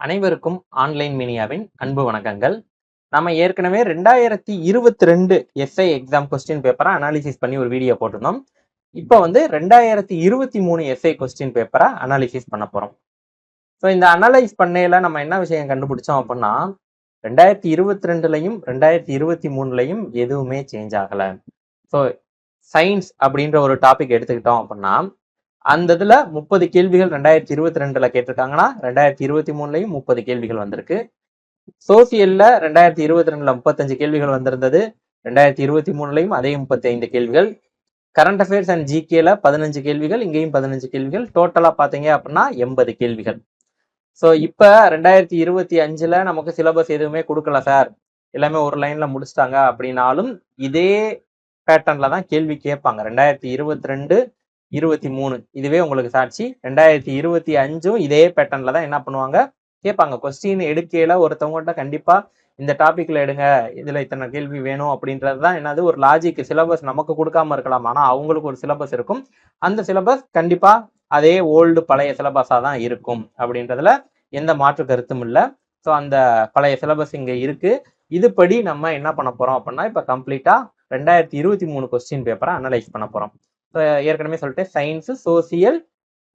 அனைவருக்கும் ஆன்லைன் மீனியாவின் அன்பு வணக்கங்கள். நம்ம ஏற்கனவே ரெண்டாயிரத்தி இருபத்தி ரெண்டு எஸ்ஐ எக்ஸாம் கொஸ்டின் பேப்பரை அனாலிசிஸ் பண்ணி ஒரு வீடியோ போட்டிருந்தோம். இப்போ வந்து ரெண்டாயிரத்தி இருபத்தி மூணு எஸ்ஐ கொஸ்டின் பேப்பரை அனாலிசிஸ் பண்ண போறோம். ஸோ இந்த அனலைஸ் பண்ணையில நம்ம என்ன விஷயம் கண்டுபிடிச்சோம் அப்படின்னா ரெண்டாயிரத்தி இருபத்தி ரெண்டுலையும் ரெண்டாயிரத்தி இருபத்தி மூணுலையும் எதுவுமே சேஞ்ச் ஆகலை. ஸோ சயின்ஸ் அப்படின்ற ஒரு டாபிக் எடுத்துக்கிட்டோம் அப்படின்னா அந்த இதுல முப்பது கேள்விகள் ரெண்டாயிரத்தி இருபத்தி ரெண்டுல கேட்டிருக்காங்கன்னா ரெண்டாயிரத்தி இருபத்தி மூணுலயும் முப்பது கேள்விகள் வந்திருக்கு. சோசியல்ல ரெண்டாயிரத்தி இருபத்தி ரெண்டுல முப்பத்தஞ்சு கேள்விகள் வந்திருந்தது. ரெண்டாயிரத்தி இருபத்தி மூணுலயும் அதே முப்பத்தி ஐந்து கேள்விகள் கரண்ட் அஃபேர்ஸ் அண்ட் ஜிகேல பதினஞ்சு கேள்விகள் இங்கேயும் பதினஞ்சு கேள்விகள். டோட்டலா பாத்தீங்க அப்படின்னா எண்பது கேள்விகள். ஸோ இப்போ ரெண்டாயிரத்தி இருபத்தி அஞ்சுல நமக்கு சிலபஸ் எதுவுமே கொடுக்கல சார் எல்லாமே ஒரு லைன்ல முடிச்சிட்டாங்க அப்படின்னாலும் இதே பேட்டர்ன்ல தான் கேள்வி கேட்பாங்க. ரெண்டாயிரத்தி இருபத்தி ரெண்டு இருபத்தி மூணு. இதுவே உங்களுக்கு சாட்சி. ரெண்டாயிரத்தி இருபத்தி அஞ்சும் இதே பேட்டர்ன்ல தான் என்ன பண்ணுவாங்க? கேட்பாங்க. கொஸ்டின் எடுக்கையில ஒருத்தவங்கள்ட்ட கண்டிப்பா இந்த டாபிக்ல எடுங்க. இதுல இத்தனை கேள்வி வேணும் அப்படின்றது தான் என்னது? ஒரு லாஜிக் சிலபஸ் நமக்கு கொடுக்காம இருக்கலாம். ஆனா அவங்களுக்கு ஒரு சிலபஸ் இருக்கும். அந்த சிலபஸ் கண்டிப்பா அதே ஓல்டு பழைய சிலபஸா தான் இருக்கும் அப்படின்றதுல எந்த மாற்று கருத்தும் இல்லை. ஸோ அந்த பழைய சிலபஸ் இங்க இருக்கு. இதுபடி நம்ம என்ன பண்ண போறோம் அப்படின்னா இப்போ கம்ப்ளீட்டா ரெண்டாயிரத்தி இருபத்தி மூணு கொஸ்டின் பேப்பரை அனலைஸ் பண்ண போறோம். ஏற்கனவே சொல்லிட்டு science social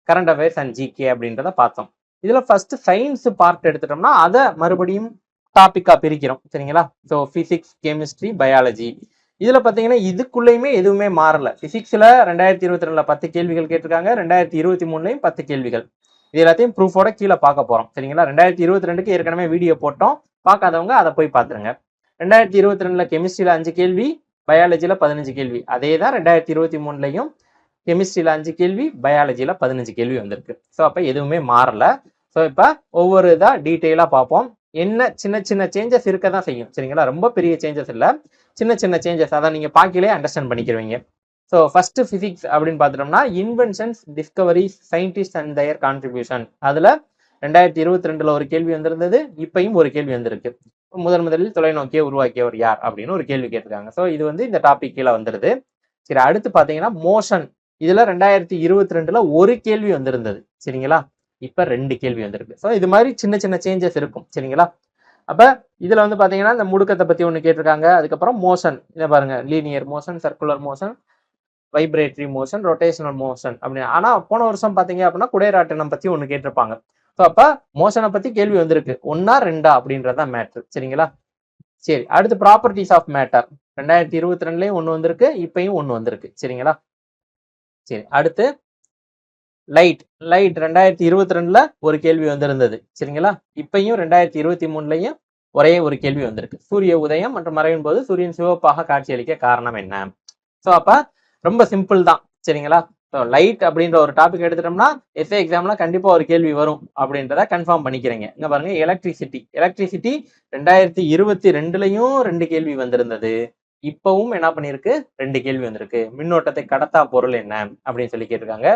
current affairs and GK அப்படின்றத பார்த்தோம். இதில் ஃபர்ஸ்ட் சயின்ஸ் பார்ட் எடுத்துட்டோம்னா அதை மறுபடியும் டாப்பிக்காக பிரிக்கிறோம். சரிங்களா? ஸோ ஃபிசிக்ஸ் கெமிஸ்ட்ரி பயாலஜி இதில் பார்த்தீங்கன்னா இதுக்குள்ளேயுமே எதுவுமே மாறல. ஃபிசிக்ஸில் ரெண்டாயிரத்தி இருபத்தி ரெண்டில் பத்து கேள்விகள் கேட்டிருக்காங்க. ரெண்டாயிரத்தி இருபத்தி மூணுலையும் பத்து கேள்விகள். இது எல்லாத்தையும் ப்ரூஃபோட கீழே பார்க்க போகிறோம் சரிங்களா? ரெண்டாயிரத்தி இருபத்தி ரெண்டுக்கு ஏற்கனவே வீடியோ போட்டோம். பார்க்காதவங்க அதை போய் பார்த்துருங்க. ரெண்டாயிரத்தி இருபத்தி ரெண்டில் கெமிஸ்ட்ரியில் அஞ்சு கேள்வி. பயாலஜியில் பதினஞ்சு கேள்வி. அதே தான் ரெண்டாயிரத்தி இருபத்தி மூணுலையும் கெமிஸ்ட்ரியில் அஞ்சு கேள்வி பயாலஜியில் பதினஞ்சு கேள்வி வந்திருக்கு. ஸோ அப்போ எதுவுமே மாறலை. ஸோ இப்போ ஒவ்வொரு இதாக டீட்டெயிலாக பார்ப்போம். என்ன சின்ன சின்ன சேஞ்சஸ் இருக்க தான் செய்யும். சரிங்களா? ரொம்ப பெரிய சேஞ்சஸ் இல்லை. சின்ன சின்ன சேஞ்சஸ் அதான் நீங்கள் பார்க்கலே அண்டர்ஸ்டாண்ட் பண்ணிக்கிறவங்க ஸோ ஃபஸ்ட்டு ஃபிசிக்ஸ் அப்படின்னு பார்த்துட்டோம்னா inventions discoveries scientist and their contribution அதில் ரெண்டாயிரத்தி இருபத்தி ரெண்டில் ஒரு கேள்வி வந்திருந்தது இப்பையும் ஒரு கேள்வி வந்திருக்கு. முதன் முதலில் தொலைநோக்கியை உருவாக்கியவர் யார் அப்படின்னு ஒரு கேள்வி கேட்டிருக்காங்க. ஸோ இது வந்து இந்த டாபிக் கீழே வந்துடுது சரி அடுத்து பார்த்தீங்கன்னா மோஷன் இதில் ரெண்டாயிரத்தி இருபத்தி ரெண்டுல ஒரு கேள்வி வந்திருந்தது. சரிங்களா? இப்போ ரெண்டு கேள்வி வந்திருக்கு. ஸோ இது மாதிரி சின்ன சின்ன சேஞ்சஸ் இருக்கும். சரிங்களா? அப்போ இதில் வந்து பார்த்தீங்கன்னா இந்த முடுக்கத்தை பற்றி ஒன்று கேட்டிருக்காங்க. அதுக்கப்புறம் மோஷன் இதை பாருங்க. Linear motion circular motion vibratory motion rotational motion அப்படின்னு. ஆனால் போன வருஷம் பார்த்தீங்க அப்படின்னா குடைராட்டினம் பற்றி ஒன்று கேட்டிருப்பாங்க. ஸோ அப்ப மோஷனை பத்தி கேள்வி வந்திருக்கு. ஒன்னா ரெண்டா அப்படின்றதான் மேட்ரு சரிங்களா? சரி அடுத்து ப்ராப்பர்ட்டிஸ் ஆஃப் மேட்டர் ரெண்டாயிரத்தி இருபத்தி ரெண்டுலயும் ஒன்று வந்திருக்கு இப்பயும் ஒன்று வந்திருக்கு. சரிங்களா? சரி அடுத்து லைட் லைட் ரெண்டாயிரத்தி இருபத்தி ரெண்டுல ஒரு கேள்வி வந்திருந்தது. சரிங்களா? இப்பயும் ரெண்டாயிரத்தி இருபத்தி மூணுலயும் ஒரே ஒரு கேள்வி வந்திருக்கு. சூரிய உதயம் மற்றும் மறையும் போது சூரியன் சிவப்பாக காட்சியளிக்க காரணம் என்ன? ஸோ அப்ப ரொம்ப சிம்பிள் தான். சரிங்களா? ஸோ லைட் அப்படின்ற ஒரு டாபிக் எடுத்துட்டோம்னா எஸ்ஏ எக்ஸாம்லாம் கண்டிப்பாக ஒரு கேள்வி வரும் அப்படின்றத கன்ஃபார்ம் பண்ணிக்கிறீங்க. இங்கே பாருங்க எலக்ட்ரிசிட்டி எலக்ட்ரிசிட்டி ரெண்டாயிரத்தி இருபத்தி ரெண்டுலையும் ரெண்டு கேள்வி வந்திருந்தது. இப்பவும் என்ன பண்ணியிருக்கு? ரெண்டு கேள்வி வந்திருக்கு. மின்னோட்டத்தை கடத்தா பொருள் என்ன? அப்படின்னு சொல்லி கேட்டிருக்காங்க.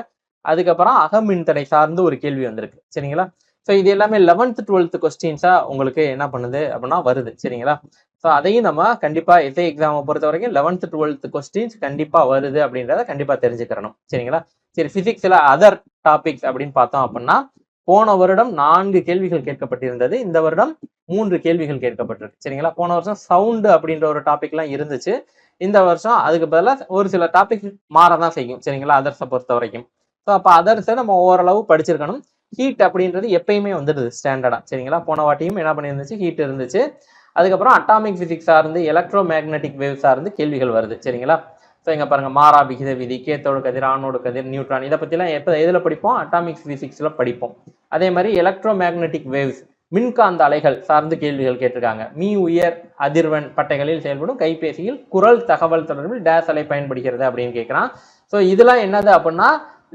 அதுக்கப்புறம் அகமின்தடை சார்ந்து ஒரு கேள்வி வந்திருக்கு. சரிங்களா? ஸோ இது எல்லாமே லெவன்த் டுவெல்த் கொஸ்டின்ஸா உங்களுக்கு என்ன பண்ணுது அப்படின்னா வருது. சரிங்களா? ஸோ அதையும் நம்ம கண்டிப்பாக எஸ்ஐ எக்ஸாமை பொறுத்த வரைக்கும் லெவன்த் டுவெல்த் கொஸ்டின்ஸ் கண்டிப்பாக வருது அப்படின்றத கண்டிப்பாக தெரிஞ்சுக்கிறணும். சரிங்களா? சரி ஃபிசிக்ஸில் அதர் டாபிக்ஸ் அப்படின்னு பார்த்தோம் அப்படின்னா போன வருடம் நான்கு கேள்விகள் கேட்கப்பட்டிருந்தது. இந்த வருடம் மூன்று கேள்விகள் கேட்கப்பட்டிருக்கு. சரிங்களா? போன வருஷம் சவுண்டு அப்படின்ற ஒரு டாபிக்லாம் இருந்துச்சு. இந்த வருஷம் அதுக்கு பதிலாக ஒரு சில டாபிக் மாறதான் செய்யும். சரிங்களா? அதர்ஸை பொறுத்த வரைக்கும் ஸோ அப்போ அதர்ஸை நம்ம ஓரளவு படிச்சிருக்கணும். ஹீட் அப்படின்றது எப்பயுமே வந்துடுது ஸ்டாண்டர்டா சரிங்களா? போன வாட்டியும் என்ன பண்ணியிருந்துச்சு? ஹீட் இருந்துச்சு. அதுக்கப்புறம் அட்டாமிக் பிசிக்ஸ் சார்ந்து எலக்ட்ரோ மேக்னெட்டிக் வேவ் சார்ந்து கேள்விகள் வருது. சரிங்களா? ஸோ இங்கே பாருங்கள் மாறா விகித விதி கேத்தோடு கதிர் ஆணோட கதிர் நியூட்ரான் இதை பற்றிலாம் எப்போ எதில் படிப்போம்? அட்டாமிக் ஃபிசிக்ஸில் படிப்போம். அதே மாதிரி எலக்ட்ரோ மேக்னெட்டிக் வேவ்ஸ் மின்காந்த அலைகள் சார்ந்து கேள்விகள் கேட்டிருக்காங்க. மீ உயர் அதிர்வன் பட்டைகளில் செயல்படும் கைபேசியில் குரல் தகவல் தொடர்பில் டேஸ் அலை பயன்படுகிறது அப்படின்னு கேட்குறான். ஸோ இதெல்லாம் என்னது அப்படின்னா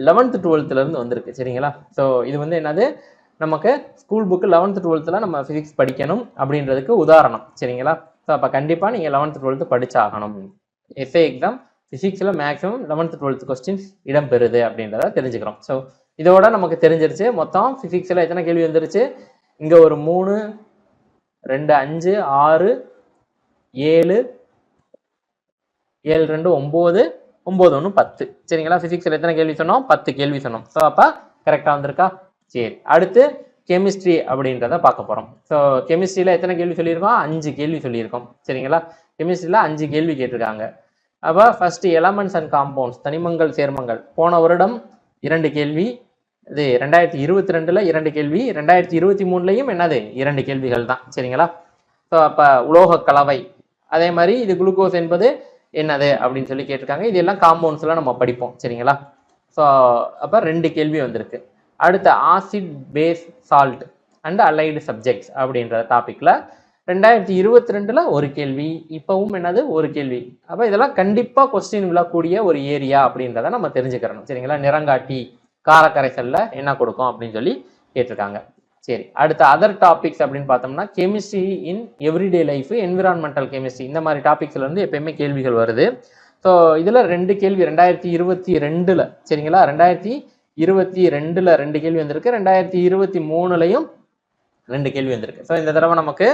லெவன்த் டுவெல்த்துலேருந்து வந்திருக்கு. சரிங்களா? ஸோ இது வந்து என்னது? நமக்கு ஸ்கூல் புக்கு லெவன்த்து டுவெல்த்தில் நம்ம ஃபிசிக்ஸ் படிக்கணும் அப்படின்றதுக்கு உதாரணம். சரிங்களா? ஸோ அப்போ கண்டிப்பாக நீங்கள் லெவன்த்து டுவெல்த்து படிச்சாகணும். எஸ்ஏ எக்ஸாம் ஃபிசிக்ஸில் மேக்ஸிமம் லெவன்த்து டுவெல்த்து கொஸ்டின்ஸ் இடம்பெறுது அப்படின்றத தெரிஞ்சுக்கிறோம். ஸோ இதோட நமக்கு தெரிஞ்சிருச்சு. மொத்தம் ஃபிசிக்ஸில் எத்தனை கேள்வி வந்துருச்சு? இங்கே ஒரு மூணு ரெண்டு அஞ்சு ஆறு ஏழு ஏழு ரெண்டு ஒம்பது ஒம்பது ஒன்று பத்து. சரிங்களா? ஃபிசிக்ஸில் எத்தனை கேள்வி சொன்னோம்? பத்து கேள்வி சொன்னோம். ஸோ அப்போ கரெக்டாக வந்திருக்கா? சரி அடுத்து கெமிஸ்ட்ரி அப்படின்றத பார்க்க போகிறோம் ஸோ கெமிஸ்ட்ரியில் எத்தனை கேள்வி சொல்லியிருக்கோம்? அஞ்சு கேள்வி சொல்லியிருக்கோம். சரிங்களா? கெமிஸ்ட்ரியில் அஞ்சு கேள்வி கேட்டிருக்காங்க. அப்போ ஃபஸ்ட்டு எலமெண்ட்ஸ் அண்ட் காம்பவுண்ட்ஸ் தனிமங்கள் சேர்மங்கள். போன வருடம் இரண்டு கேள்வி இது ரெண்டாயிரத்தி இருபத்தி ரெண்டில் இரண்டு கேள்வி ரெண்டாயிரத்தி இருபத்தி மூணுலையும் என்னது? இரண்டு கேள்விகள் தான். சரிங்களா? ஸோ அப்போ உலோக கலவை. அதே மாதிரி இது குளுக்கோஸ் என்பது என்னது? அப்படின்னு சொல்லி கேட்டிருக்காங்க. இதெல்லாம் காம்பவுண்ட்ஸ்லாம் நம்ம படிப்போம். சரிங்களா? ஸோ அப்போ ரெண்டு கேள்வி வந்திருக்கு. அடுத்து acid base salt and allied subjects அப்படின்ற டாப்பிக்கில் ரெண்டாயிரத்தி இருபத்தி ரெண்டில் ஒரு கேள்வி இப்போவும் என்னது? ஒரு கேள்வி. அப்போ இதெல்லாம் கண்டிப்பாக கொஸ்டின் விழக்கூடிய ஒரு ஏரியா அப்படின்றத நம்ம தெரிஞ்சுக்கிறணும். சரிங்களா? நிறங்காட்டி காரக்கரைசலில் என்ன கொடுக்கும் அப்படின்னு சொல்லி கேட்டிருக்காங்க. சரி அடுத்த அதர் டாபிக்ஸ் அப்படின்னு பார்த்தோம்னா chemistry in everyday life environmental chemistry இந்த மாதிரி டாபிக்ஸ்ல இருந்து எப்பயுமே கேள்விகள் வருது. ஸோ இதில் ரெண்டு கேள்வி ரெண்டாயிரத்தி இருபத்தி ரெண்டில் சரிங்களா? ரெண்டாயிரத்தி இருபத்தி ரெண்டில் ரெண்டு கேள்வி வந்திருக்கு. ரெண்டாயிரத்தி இருபத்தி மூணுலையும் ரெண்டு கேள்வி வந்திருக்கு. ஸோ இந்த தடவை நமக்கு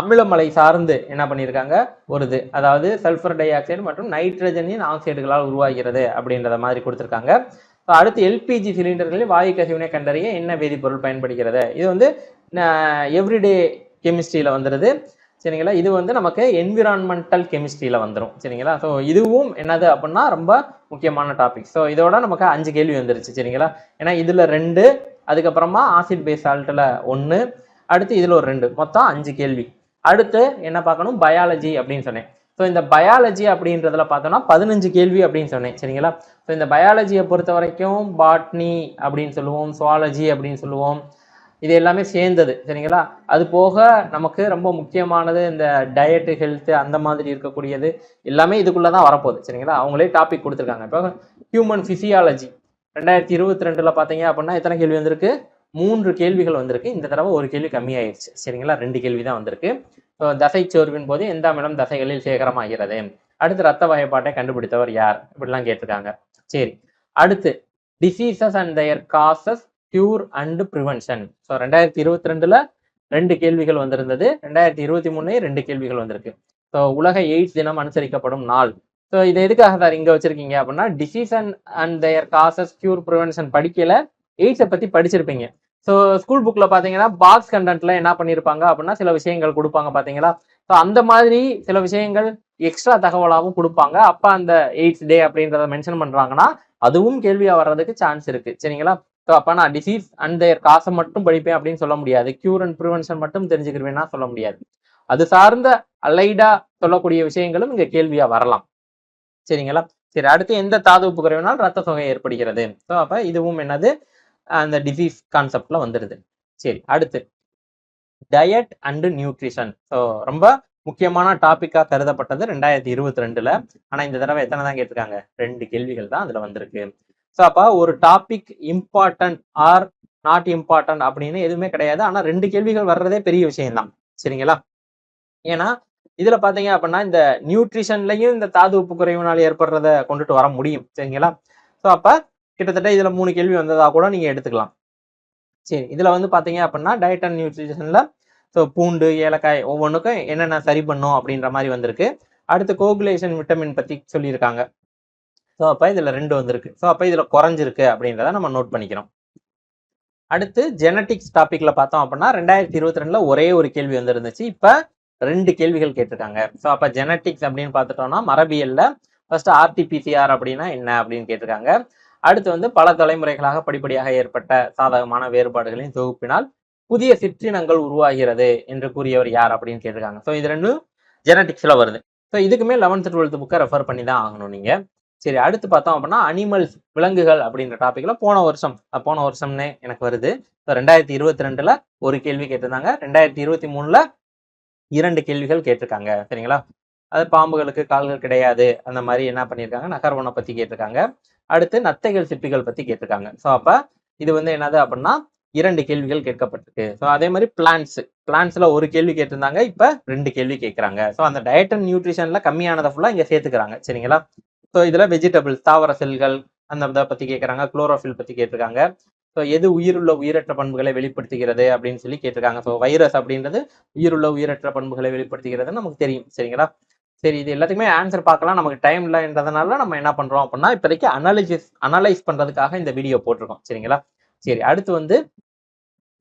அமிலமலை சார்ந்து என்ன பண்ணியிருக்காங்க? வருது அதாவது சல்ஃபர் டை ஆக்சைடு மற்றும் நைட்ரஜனின் ஆக்சைடுகளால் உருவாகிறது அப்படின்றத மாதிரி கொடுத்துருக்காங்க. ஸோ அடுத்து எல்பிஜி சிலிண்டர்களில் வாயு கசிவினை கண்டறிய என்ன வேதிப்பொருள் பயன்படுகிறது? இது வந்து எவ்ரிடே கெமிஸ்ட்ரியில் வந்துடுது சரிங்களா? இது வந்து நமக்கு என்விரான்மெண்டல் கெமிஸ்ட்ரியில் வந்துடும் சரிங்களா? ஸோ இதுவும் என்னது அப்படின்னா ரொம்ப முக்கியமான டாபிக் ஸோ இதோட நமக்கு அஞ்சு கேள்வி வந்துருச்சு. சரிங்களா? ஏன்னா இதில் ரெண்டு அதுக்கப்புறமா ஆசிட் பேஸ் சால்ட்டில் ஒன்று அடுத்து இதில் ஒரு ரெண்டு. மொத்தம் அஞ்சு கேள்வி. அடுத்து என்ன பார்க்கணும்? பயாலஜி அப்படின்னு சொன்னேன். ஸோ இந்த பயாலஜி அப்படின்றதுல பார்த்தோம்னா பதினஞ்சு கேள்வி அப்படின்னு சொன்னேன். சரிங்களா? ஸோ இந்த பயாலஜியை பொறுத்த வரைக்கும் பாட்னி அப்படின்னு சொல்லுவோம் சுவாலஜி அப்படின்னு சொல்லுவோம் இது எல்லாமே சேர்ந்தது சரிங்களா? அது போக நமக்கு ரொம்ப முக்கியமானது இந்த டயட்டு ஹெல்த்து அந்த மாதிரி இருக்கக்கூடியது எல்லாமே இதுக்குள்ளே தான் வரப்போகுது சரிங்களா? அவங்களே டாபிக் கொடுத்துருக்காங்க. இப்போ ஹியூமன் ஃபிசியாலஜி ரெண்டாயிரத்தி இருபத்தி ரெண்டில் பார்த்தீங்க அப்படின்னா எத்தனை கேள்வி வந்திருக்கு? மூன்று கேள்விகள் வந்திருக்கு. இந்த தடவை ஒரு கேள்வி கம்மியாயிருச்சு சரிங்களா? ரெண்டு கேள்வி தான் வந்திருக்கு. ஸோ தசை சோர்வின் போது எந்த அமிலம் தசைகளில் சேகரமாகிறது? அடுத்து ரத்த வகைப்பாட்டை கண்டுபிடித்தவர் யார்? இப்படிலாம் கேட்டிருக்காங்க. சரி அடுத்து diseases and their causes cure and prevention so ரெண்டாயிரத்தி இருபத்தி ரெண்டுல ரெண்டு கேள்விகள் வந்திருந்தது. ரெண்டாயிரத்தி இருபத்தி மூணு ரெண்டு கேள்விகள் வந்திருக்கு. ஸோ உலக எய்ட்ஸ் தினம் அனுசரிக்கப்படும் நாள். ஸோ இது எதுக்காக சார் இங்கே வச்சிருக்கீங்க அப்படின்னா disease and and their causes cure prevention படிக்கல எய்ட்ஸை பற்றி படிச்சிருப்பீங்க. ஸோ ஸ்கூல் புக்கில் பார்த்தீங்கன்னா பாக்ஸ் கண்டென்ட்ல என்ன பண்ணியிருப்பாங்க அப்படின்னா சில விஷயங்கள் கொடுப்பாங்க பார்த்தீங்களா ஸோ அந்த மாதிரி சில விஷயங்கள் எக்ஸ்ட்ரா தகவலாகவும் கொடுப்பாங்க. அப்போ அந்த எய்ட்ஸ் டே அப்படின்றத மென்ஷன் பண்ணுறாங்கன்னா அதுவும் கேள்வியாக வர்றதுக்கு சான்ஸ் இருக்கு. சரிங்களா? ஸோ அப்போ நான் டிசீஸ் அண்ட் தேர் காசை மட்டும் படிப்பேன் அப்படின்னு சொல்ல முடியாது. கியூர் அண்ட் ப்ரிவென்ஷன் மட்டும் தெரிஞ்சுக்கிருவேன்னா சொல்ல முடியாது. அது சார்ந்த அலைடா சொல்லக்கூடிய விஷயங்களும் இங்க கேள்வியா வரலாம். சரிங்களா? சரி அடுத்து எந்த தாதுப்பு குறைவினால் ரத்த சோகை ஏற்படுகிறது? ஸோ அப்போ இதுவும் என்னது? அந்த டிசீஸ் கான்செப்ட்ல வந்துடுது சரி அடுத்து. டயட் அண்டு நியூட்ரிஷன் ஸோ ரொம்ப முக்கியமான டாபிக்கா கருதப்பட்டது ரெண்டாயிரத்தி இருபத்தி ரெண்டுல. ஆனா இந்த தடவை எத்தனை தான் கேட்டிருக்காங்க? ரெண்டு கேள்விகள் தான் அதுல வந்திருக்கு. ஸோ அப்போ ஒரு topic important or not important அப்படின்னு எதுவுமே கிடையாது. ஆனால் ரெண்டு கேள்விகள் வர்றதே பெரிய விஷயம்தான். சரிங்களா? ஏன்னா இதில் பார்த்தீங்க அப்படின்னா இந்த நியூட்ரிஷன்லையும் இந்த தாது உப்பு குறைவுனால் ஏற்படுறத கொண்டுட்டு வர முடியும். சரிங்களா? ஸோ அப்போ கிட்டத்தட்ட இதில் மூணு கேள்வி வந்ததாக கூட நீங்கள் எடுத்துக்கலாம். சரி இதில் வந்து பார்த்தீங்க அப்படின்னா டயட் அண்ட் நியூட்ரிஷனில் ஸோ பூண்டு ஏலக்காய் ஒவ்வொன்றுக்கும் என்னென்ன சரி பண்ணும் அப்படின்ற மாதிரி வந்திருக்கு. அடுத்து கோகுலேஷன் விட்டமின் பற்றி சொல்லியிருக்காங்க. ஸோ அப்போ இதுல ரெண்டு வந்திருக்கு. ஸோ அப்போ இதுல குறைஞ்சிருக்கு அப்படின்றத நம்ம நோட் பண்ணிக்கிறோம். அடுத்து ஜெனட்டிக்ஸ் டாப்பிக்கில் பார்த்தோம் அப்படின்னா ரெண்டாயிரத்தி இருபத்தி ரெண்டுல ஒரே ஒரு கேள்வி வந்துருந்துச்சு. இப்ப ரெண்டு கேள்விகள் கேட்டிருக்காங்க. ஸோ அப்ப ஜெனட்டிக்ஸ் அப்படின்னு பார்த்துட்டோம்னா மரபியல்ல ஃபர்ஸ்ட் ஆர்டிபிசிஆர் அப்படின்னா என்ன அப்படின்னு கேட்டிருக்காங்க. அடுத்து வந்து பல தலைமுறைகளாக படிப்படியாக ஏற்பட்ட சாதகமான வேறுபாடுகளின் தொகுப்பினால் புதிய சிற்றினங்கள் உருவாகிறது என்று கூறியவர் யார் அப்படின்னு கேட்டிருக்காங்க. ஸோ இது ரெண்டும் ஜெனட்டிக்ஸில் வருது. ஸோ இதுக்குமே லெவன்த் டுவெல்த் புக்கை ரெஃபர் பண்ணி தான் ஆகணும் நீங்க. சரி அடுத்து பார்த்தோம் அப்படின்னா அனிமல்ஸ் விலங்குகள் அப்படின்ற டாப்பிக்ல போன வருஷம் போன வருஷம்னே எனக்கு வருது. ஸோ ரெண்டாயிரத்தி இருபத்தி ரெண்டுல ஒரு கேள்வி கேட்டிருந்தாங்க. ரெண்டாயிரத்தி இருபத்தி மூணுல இரண்டு கேள்விகள் கேட்டிருக்காங்க. சரிங்களா? அது பாம்புகளுக்கு கால்கள் கிடையாது. அந்த மாதிரி என்ன பண்ணியிருக்காங்க? நகர்வனை பத்தி கேட்டிருக்காங்க. அடுத்து நத்தைகள் சிப்பிகள் பத்தி கேட்டிருக்காங்க. ஸோ அப்ப இது வந்து என்னது அப்படின்னா இரண்டு கேள்விகள் கேட்கப்பட்டிருக்கு. ஸோ அதே மாதிரி பிளான்ஸ் பிளான்ஸ்ல ஒரு கேள்வி கேட்டிருந்தாங்க. இப்ப ரெண்டு கேள்வி கேட்குறாங்க. ஸோ அந்த டயட் அண்ட் நியூட்ரிஷன்ல கம்மியானதை ஃபுல்லா இங்க சேர்த்துக்கிறாங்க. சரிங்களா? ஸோ இதில் வெஜிடபிள்ஸ் தாவர செல்கள் அந்த இதை பற்றி கேட்கறாங்க குளோரோஃபில் பற்றி கேட்டிருக்காங்க. ஸோ எது உயிருள்ள உயிரற்ற பண்புகளை வெளிப்படுத்துகிறது அப்படின்னு சொல்லி கேட்டிருக்காங்க. ஸோ வைரஸ் அப்படின்றது உயிருள்ள உயிரற்ற பண்புகளை வெளிப்படுத்துகிறது நமக்கு தெரியும். சரிங்களா? சரி இது எல்லாத்துக்குமே ஆன்சர் பார்க்கலாம். நமக்கு டைம் இல்லைன்றதுனால நம்ம என்ன பண்ணுறோம் அப்படின்னா இப்போதைக்கு அனாலிசிஸ் அனலைஸ் பண்றதுக்காக இந்த வீடியோ போட்டிருக்கோம். சரிங்களா? சரி அடுத்து வந்து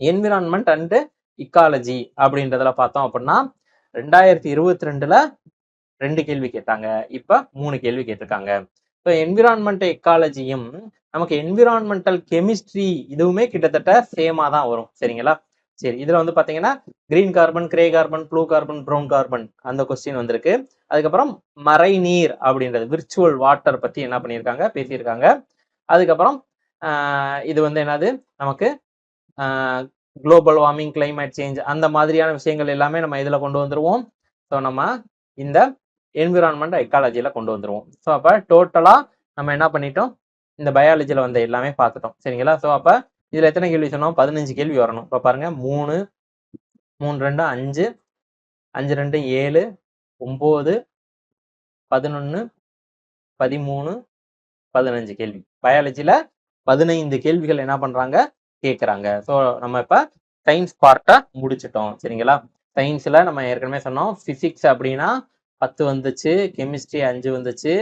என்விரான்மெண்ட் அண்டு இக்காலஜி அப்படின்றதுல பார்த்தோம் அப்படின்னா ரெண்டாயிரத்தி இருபத்தி ரெண்டுல ரெண்டு கேள்வி கேட்டாங்க. இப்ப மூணு கேள்வி கேட்டிருக்காங்க. ஸோ என்விரான்மெண்ட் எக்காலஜியும் நமக்கு என்விரான்மெண்டல் கெமிஸ்ட்ரி இதுவுமே கிட்டத்தட்ட சேமா தான் வரும். சரிங்களா? சரி இதுல வந்து பாத்தீங்கன்னா green carbon grey carbon blue carbon brown carbon அந்த கொஸ்டின் வந்திருக்கு. அதுக்கப்புறம் மறை நீர் அப்படின்றது விர்ச்சுவல் வாட்டர் பத்தி என்ன பண்ணியிருக்காங்க? பேசியிருக்காங்க. அதுக்கப்புறம் இது வந்து என்னது? நமக்கு குளோபல் வார்மிங் கிளைமேட் சேஞ்ச் அந்த மாதிரியான விஷயங்கள் எல்லாமே நம்ம இதில் கொண்டு வந்துருவோம். ஸோ நம்ம இந்த என்விரான்மெண்ட் எக்காலஜியில் கொண்டு வந்துடுவோம் ஸோ அப்போ டோட்டலாக நம்ம என்ன பண்ணிட்டோம்? இந்த பயாலஜியில் வந்த எல்லாமே பார்த்துட்டோம். சரிங்களா? ஸோ அப்போ இதில் எத்தனை கேள்வி சொன்னோம்? பதினஞ்சு கேள்வி வரணும். இப்போ பாருங்க. மூணு மூணு ரெண்டு அஞ்சு. அஞ்சு ரெண்டு ஏழு ஒம்பது பதினொன்று பதிமூணு பதினஞ்சு கேள்வி. பயாலஜியில் பதினைந்து கேள்விகள் என்ன பண்ணுறாங்க கேட்குறாங்க ஸோ நம்ம இப்போ சயின்ஸ் பார்ட்டை முடிச்சிட்டோம். சரிங்களா? சயின்ஸில் நம்ம ஏற்கனவே சொன்னோம். ஃபிசிக்ஸ் அப்படின்னா பத்து வந்துச்சு கெமிஸ்ட்ரி அஞ்சு வந்துச்சு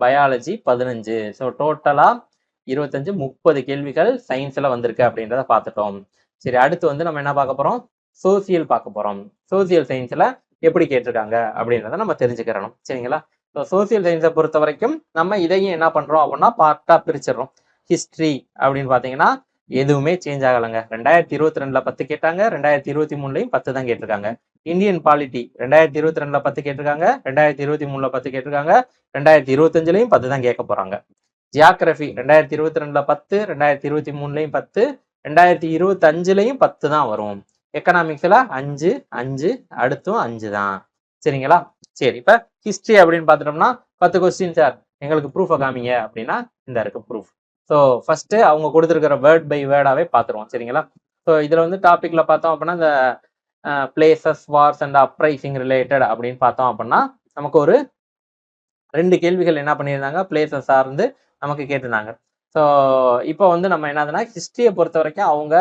பயாலஜி பதினஞ்சு. ஸோ டோட்டலாக இருபத்தஞ்சு முப்பது கேள்விகள் சயின்ஸில் வந்திருக்கு அப்படின்றத பார்த்துட்டோம். சரி அடுத்து வந்து நம்ம என்ன பார்க்க போகிறோம் சோசியல் பார்க்க போகிறோம் சோசியல் சயின்ஸில் எப்படி கேட்டிருக்காங்க அப்படின்றத நம்ம தெரிஞ்சுக்கிறணும். சரிங்களா? ஸோ சோசியல் சயின்ஸை பொறுத்த வரைக்கும் நம்ம இதையும் என்ன பண்ணுறோம் அப்படின்னா பார்ட்டாக பிரிச்சிடுறோம். ஹிஸ்ட்ரி அப்படின்னு பார்த்தீங்கன்னா எதுவுமே சேஞ்ச் ஆகலைங்க. ரெண்டாயிரத்தி இருபத்தி ரெண்டுல பத்து கேட்டாங்க ரெண்டாயிரத்தி இருபத்தி மூணுலையும் பத்து தான் கேட்டிருக்காங்க. இந்தியன் பாலிட்டி ரெண்டாயிரத்தி இருபத்தி ரெண்டுல பத்து கேட்டிருக்காங்க ரெண்டாயிரத்தி இருபத்தி மூணுல பத்து கேட்டிருக்காங்க ரெண்டாயிரத்தி இருபத்தஞ்சுலையும் பத்து தான் கேட்க போறாங்க. ஜியாகிரபி ரெண்டாயிரத்தி இருபத்தி ரெண்டுல பத்து ரெண்டாயிரத்தி இருபத்தி மூணுலையும் பத்து ரெண்டாயிரத்தி இருபத்தி அஞ்சுலையும் பத்து தான் வரும். எக்கனாமிக்ஸ்ல அஞ்சு அஞ்சு அடுத்தும் அஞ்சு தான். சரிங்களா? சரி இப்ப ஹிஸ்டரி அப்படின்னு பாத்துட்டோம்னா பத்து கொஸ்டின் சார் எங்களுக்கு ப்ரூஃபை காமிங்க அப்படின்னா இந்த இருக்கு ப்ரூஃப் ஸோ ஃபஸ்ட்டு அவங்க கொடுத்துருக்கிற வேர்ட் பை வேர்டாகவே பார்த்துருவோம் சரிங்களா? ஸோ இதில் வந்து டாப்பிக்கில் பார்த்தோம் அப்படின்னா இந்த places wars and uprising related அப்படின்னு பார்த்தோம் அப்படின்னா நமக்கு ஒரு ரெண்டு கேள்விகள் என்ன பண்ணியிருந்தாங்க? பிளேசஸ் சார்ந்து நமக்கு கேட்டிருந்தாங்க. ஸோ இப்போ வந்து நம்ம என்னதுன்னா ஹிஸ்ட்ரியை பொறுத்த வரைக்கும் அவங்க